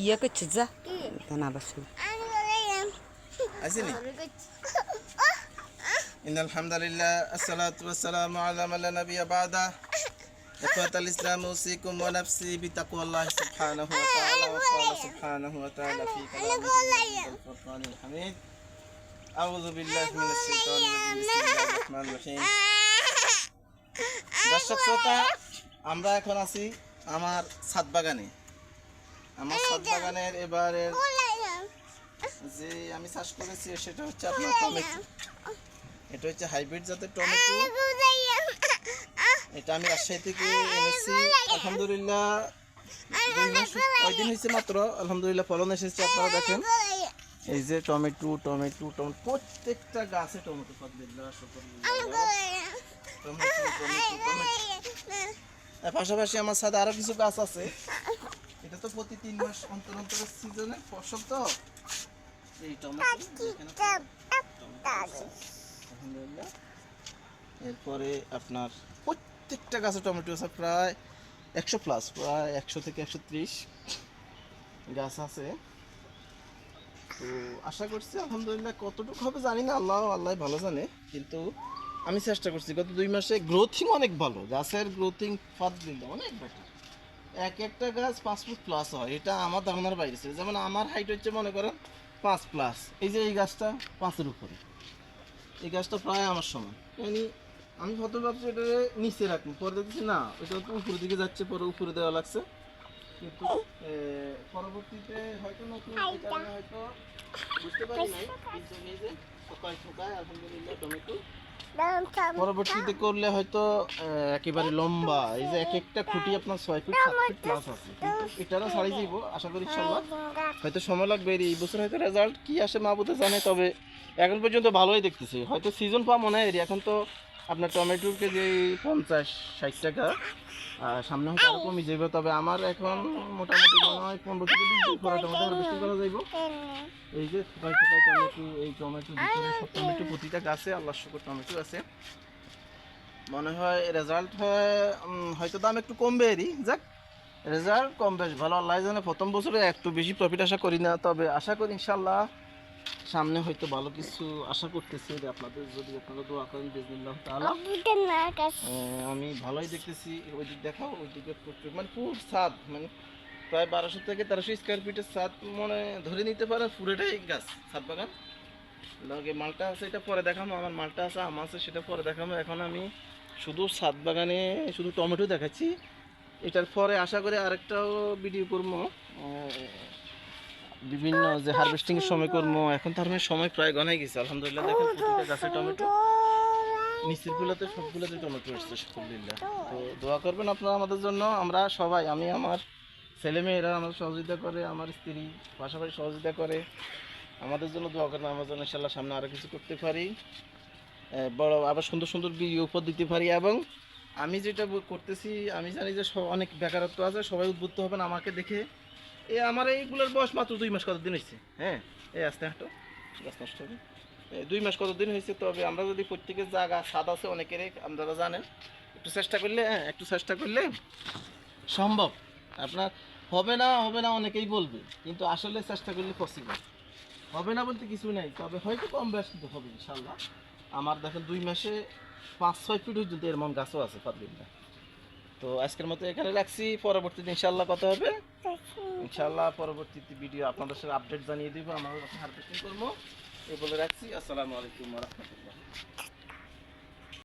ইয়ে করছে যা না বাসু আসেনি إن الحمد لله الصلاة والسلام على من لا نبي بعده إخوة الإسلام أوصيكم ونفسي بتقوى الله سبحانه وتعالى وقال سبحانه وتعالى في كلامه الفرقان الحميد أعوذ بالله من الشيطان الرجيم بسم الله الرحمن الرحيم দর্শক শ্রোতা আমরা এখন আছি আমার ছাদ বাগানে আমার ছাদ বাগানের এবারের যে আমি চাষ করেছি সেটা হচ্ছে আপনার টমেটো। এটা হচ্ছে হাইব্রিড জাতের টমেটো। এটা আমি রাজশাহী থেকে এনেছি। আলহামদুলিল্লাহ। কয়দিন হয়েছে মাত্র? আলহামদুলিল্লাহ ফলন এসেছে আপনারা দেখেন। এই যে টমেটো টমেটো টমেটো প্রত্যেকটা গাছে টমেটো ফলবিল্লাহ টমেটো টমেটো টমেটো। পাশাপাশি আমার সাথে আরও কিছু গাছ আছে। এটা তো প্রতি তিন মাস অন্তর অন্তর সিজনের ফসল তো। এই টমেটো আলহামদুলিল্লাহ। এরপরে আপনার প্রত্যেকটা গাছে টমেটো আছে প্রায় একশো প্লাস প্রায় একশো থেকে একশো ত্রিশ গাছ আছে। তো আশা করছি আলহামদুলিল্লাহ কতটুকু হবে জানি না আল্লাহ আল্লাহ ভালো জানে। কিন্তু আমি চেষ্টা করছি গত দুই মাসে গ্রোথিং অনেক ভালো গাছের গ্রোথিং ফাদবিল্লা অনেক বেটার এক একটা গাছ পাঁচ ফুট প্লাস হয়। এটা আমার ধারণার বাইরে ছিল। যেমন আমার হাইট হচ্ছে মনে করেন পাঁচ প্লাস এই যে এই গাছটা পাঁচের উপরে। এই গাছটা প্রায় আমার সমান। মানে আমি কত ভাবছি এটা নিচে রাখব। পরে দেখছি না ওটা তো উপরের দিকে যাচ্ছে পরে উপরে দেওয়া লাগছে। কিন্তু পরবর্তীতে হয়তো নতুন কারণে হয়তো বুঝতে পারি নাই। কিন্তু এই যে ঠোকায় ঠোকায় আলহামদুলিল্লাহ টমেটো। পরবর্তীতে করলে হয়তো একেবারে লম্বা। এই যে এক একটা খুঁটি আপনার ছয় ফুট সাত ফুট প্লাস আছে। কিন্তু এটারও সারিয়ে যাইব আশা করি ইনশাল্লাহ। হয়তো সময় লাগবে এই বছর হয়তো রেজাল্ট কি আসে মা বোধহয় জানে তবে এখন পর্যন্ত ভালোই দেখতেছি। হয়তো সিজন পাওয়া মনে হয় এখন তো আপনার টমেটোর কেজি পঞ্চাশ, ষাট টাকা সামনে হয়তো আরও কমে যাবে তবে আমার এখন মোটামুটি মনে হয় পনেরো থেকে বিশ দিন পরে টমেটো হারভেস্টিং করা যাইব। এই যে থোকায় থোকায় টমেটো, এই টমেটো সব টমেটো প্রতিটা গাছে আল্লাহ শুকর টমেটো আছে। মনে হয় রেজাল্ট হয় হয়তো দাম একটু কমবে এরই। যাক রেজাল্ট কম বেশ ভালো। আল্লাহ জানে প্রথম বছরে একটু বেশি প্রফিট আশা করি না, তবে আশা করি ইনশাল্লাহ সামনে হয়তো ভালো কিছু আশা করতেছি যে আপনাদের যদি আপনারা দোয়া করেন বিজনিল্লাহ তাআলা। আহ, আমি ভালোই দেখতেছি। ওই দিক দেখাও ওই দিকে প্রচুর মানে পুরো ছাদ মানে প্রায় বারোশো থেকে তেরোশো স্কোয়ার ফিটের ছাদ মনে ধরে নিতে পারে পুরোটাই গাছ ছাদ বাগান। লগে মালটা আছে এটা পরে দেখাবো আমার মালটা আছে আম আছে সেটা পরে দেখাবো। এখন আমি শুধু ছাদ বাগানে শুধু টমেটো দেখাচ্ছি। এটার পরে আশা করি আরেকটাও ভিডিও করব। বিভিন্ন যে হারভেস্টিং এর সময় করব, এখন তার মানে সময় প্রায় গনাই গেছে, আলহামদুলিল্লাহ, দেখেন প্রতিটা গাছে টমেটো। নিচের গুলোতে সবগুলোতে টমেটো এসছে, আলহামদুলিল্লাহ। তো দোয়া করবেন আপনারা আমাদের জন্য, আমরা সবাই, আমি, আমার ছেলেমেয়েরা আমাদের সহযোগিতা করে, আমার স্ত্রী পাশাপাশি সহযোগিতা করে, আমাদের জন্য দোয়া করবেন, আমার জন্য ইনশাল্লাহ সামনে আরও কিছু করতে পারি। বড়, আবার সুন্দর সুন্দর ভিডিও উপর দিতে পারি, এবং আমি যেটা করতেছি, আমি জানি যে অনেক বেকারত্ব আছে, সবাই উদ্বুদ্ধ হবেন আমাকে দেখে। এ আমার এইগুলোর বয়স মাত্র দুই মাস কতদিন হয়েছে হ্যাঁ? এই আসতে হাঁটো। গাছ নষ্ট হবে। দুই মাস কতদিন হয়েছে তবে আমরা যদি প্রত্যেকের জায়গা স্বাদ আছে অনেকেরই আপনারা জানেন। একটু চেষ্টা করলে হ্যাঁ একটু চেষ্টা করলে সম্ভব। আপনার হবে না হবে না অনেকেই বলবে কিন্তু আসলে চেষ্টা করলে পসিবল হবে না বলতে কিছু নাই তবে হয়তো কম বেশ কিন্তু হবে ইনশাল্লাহ আমার দেখেন দুই মাসে পাঁচ ছয় ফিট পর্যন্ত এর মন গাছও আছে পাতবিল্লা তো আজকের মতো এখানে রাখছি পরবর্তীতে ইনশাল্লাহ কথা হবে। ইনশাল্লাহ পরবর্তীতে ভিডিও আপনাদের সাথে আপডেট জানিয়ে দিব। আমরা হারভেস্টিং করব। এ বলে রাখছি। আসসালামু আলাইকুম রহমতুল্লাহ।